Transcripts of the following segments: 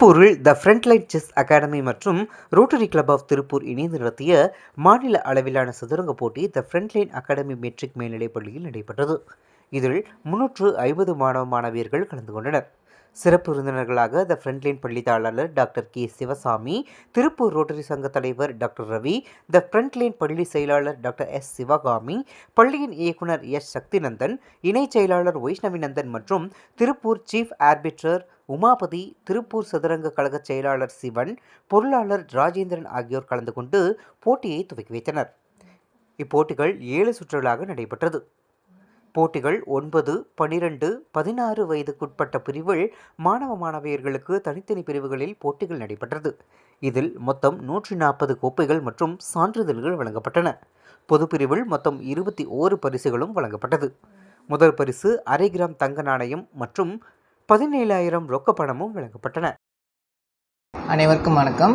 திருப்பூரில் the Frontline chess academy மற்றும் Rotary club of Tiruppur இணைந்து நடத்திய மாநில அளவிலான சதுரங்க போட்டி த ஃப்ரண்ட்லைன் அகாடமி மெட்ரிக் மேல்நிலைப் பள்ளியில் நடைபெற்றது. இதில் முன்னூற்று ஐம்பது மாணவ மாணவியர்கள் கலந்து கொண்டனர். சிறப்பு விருந்தினர்களாக த ஃப்ரண்ட்லைன் பள்ளி தாளர் doctor K. Sivasamy Tiruppur Rotary சங்க தலைவர் டாக்டர் ரவி த ஃப்ரண்ட்லைன் பள்ளி செயலாளர் டாக்டர் எஸ். சிவகாமி பள்ளியின் இயக்குனர் எஸ். சக்திநந்தன் இணைச் செயலாளர் வைஷ்ணவிநந்தன் மற்றும் திருப்பூர் சீஃப் ஆர்பிட்ரர் உமாபதி திருப்பூர் சதுரங்க கழக செயலாளர் சிவன் பொருளாளர் ராஜேந்திரன் ஆகியோர் கலந்து கொண்டு போட்டியை துவக்கி வைத்தனர். இப்போட்டிகள் ஏழு சுற்றுகளாக நடைபெற்றது. போட்டிகள் ஒன்பது பனிரெண்டு பதினாறு வயதுக்குட்பட்ட பிரிவில் மாணவ மாணவியர்களுக்கு தனித்தனி பிரிவுகளில் போட்டிகள் நடைபெற்றது. இதில் மொத்தம் நூற்றி நாற்பது கோப்பைகள் மற்றும் சான்றிதழ்கள் வழங்கப்பட்டன. பொது பிரிவில் மொத்தம் இருபத்தி ஓரு பரிசுகளும் வழங்கப்பட்டது. முதல் பரிசு அரை கிராம் தங்க நாணயம் மற்றும் பதினேழாயிரம் ரொக்க பணமும் வழங்கப்பட்டன. அனைவருக்கும் வணக்கம்.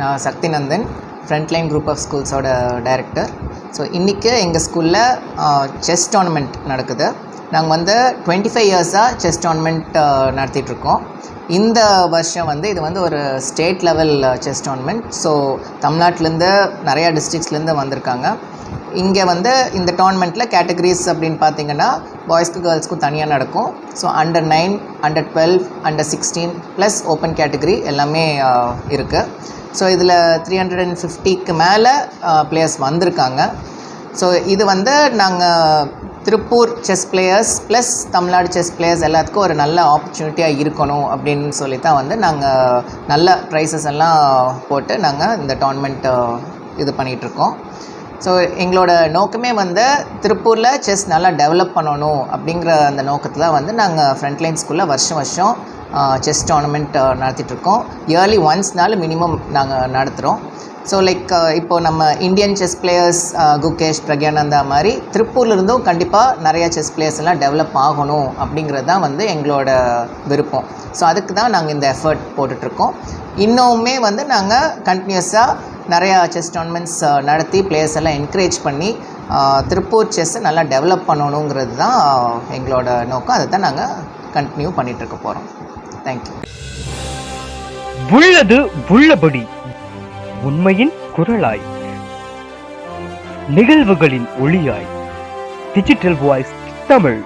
நான் சக்திநந்தன் ஃப்ரண்ட்லைன் குரூப் ஆஃப் ஸ்கூல்ஸோட டைரக்டர் ஸோ இன்றைக்கி எங்கள் ஸ்கூலில் செஸ் டோர்னமெண்ட் நடக்குது. நாங்கள் வந்து டுவெண்ட்டி ஃபைவ் இயர்ஸாக செஸ் டோர்னமெண்ட் நடத்திட்டுருக்கோம். இந்த வருஷம் வந்து இது வந்து ஒரு state level chess tournament so தமிழ்நாட்டிலேருந்து நிறையா டிஸ்ட்ரிக்ஸ்லேருந்து வந்திருக்காங்க. இங்கே வந்து இந்த டோர்னமெண்ட்டில் கேட்டகரிஸ் அப்படின்னு பார்த்தீங்கன்னா பாய்ஸ்க்கு கேர்ள்ஸ்க்கும் தனியாக நடக்கும். So under nine under twelve under sixteen plus open category எல்லாமே இருக்குது ஸோ இதில் த்ரீ ஹண்ட்ரட் அண்ட் ஃபிஃப்டிக்கு மேலே பிளேயர்ஸ் வந்திருக்காங்க. ஸோ இது வந்து நாங்கள் Tiruppur chess players plus Tamil Nadu chess players எல்லாத்துக்கும் ஒரு நல்ல ஆப்பர்ச்சுனிட்டியாக இருக்கணும் அப்படின்னு சொல்லி தான் வந்து நாங்கள் நல்ல ப்ரைஸஸ் எல்லாம் போட்டு நாங்கள் இந்த டோர்னமெண்ட்டு uh, இது பண்ணிகிட்ருக்கோம் ஸோ எங்களோட நோக்கமே வந்து திருப்பூரில் செஸ் நல்லா டெவலப் பண்ணணும் அப்படிங்கிற அந்த நோக்கத்தில் வந்து நாங்கள் ஃப்ரண்ட்லைன் ஸ்கூலில் வருஷம் வருஷம் செஸ் டோர்னமெண்ட் நடத்திட்டுருக்கோம். இயர்லி ஒன்ஸ்னாலும் மினிமம் நாங்கள் நடத்துகிறோம் ஸோ லைக் இப்போது நம்ம Indian chess players Gukesh Praggnanandhaa மாதிரி திருப்பூர்லேருந்தும் கண்டிப்பாக நிறையா செஸ் பிளேயர்ஸ் எல்லாம் டெவலப் ஆகணும் அப்படிங்கிறது தான் வந்து எங்களோட விருப்பம். ஸோ அதுக்கு தான் நாங்கள் இந்த எஃபர்ட் போட்டுட்ருக்கோம் இன்னுமே வந்து நாங்கள் கண்டினியூஸாக நிறையா செஸ் டோர்னமெண்ட்ஸ் நடத்தி பிளேயர்ஸ் எல்லாம் என்கரேஜ் பண்ணி திருப்பூர் செஸ்ஸை நல்லா டெவலப் பண்ணணுங்கிறது தான் எங்களோட நோக்கம். அதை தான் நாங்கள் கண்டினியூ பண்ணிகிட்ருக்க போகிறோம் தேங்க்யூ உள்ளது உள்ளபடி உண்மையின் குரலாய் நிகழ்வுகளின் ஒளியாய் டிஜிட்டல் வாய்ஸ் தமிழ்.